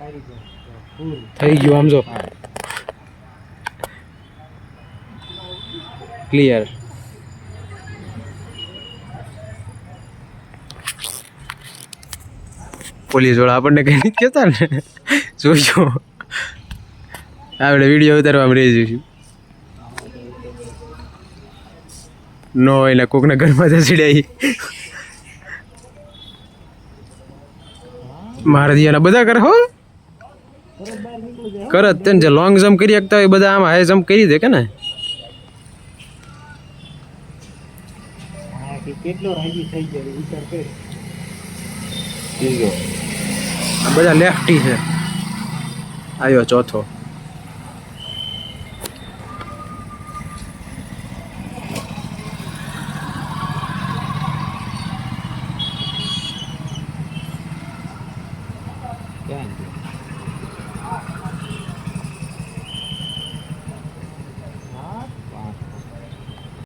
થઈ ગયું આમ જો. ક્લિયર પોલીસવાળા આપણને કઈ નથી કહેતા ને? જોજો. આપણે વીડિયો ઉતારવામાં રહી જઈશું. નો એટલે કોકના ઘરમાં જસીડાઈ મારા દિયાના બધા કરે હો. કરત તેને જે લોંગ જમ્પ કરી શકતા હોય એ બધા આમ હાઈ જમ્પ કરી દે કે ને કેટલો રાજી થઈ ગયો વિચાર કર. બધા લેફ્ટી છે. આવ્યો ચોથો. ગયો?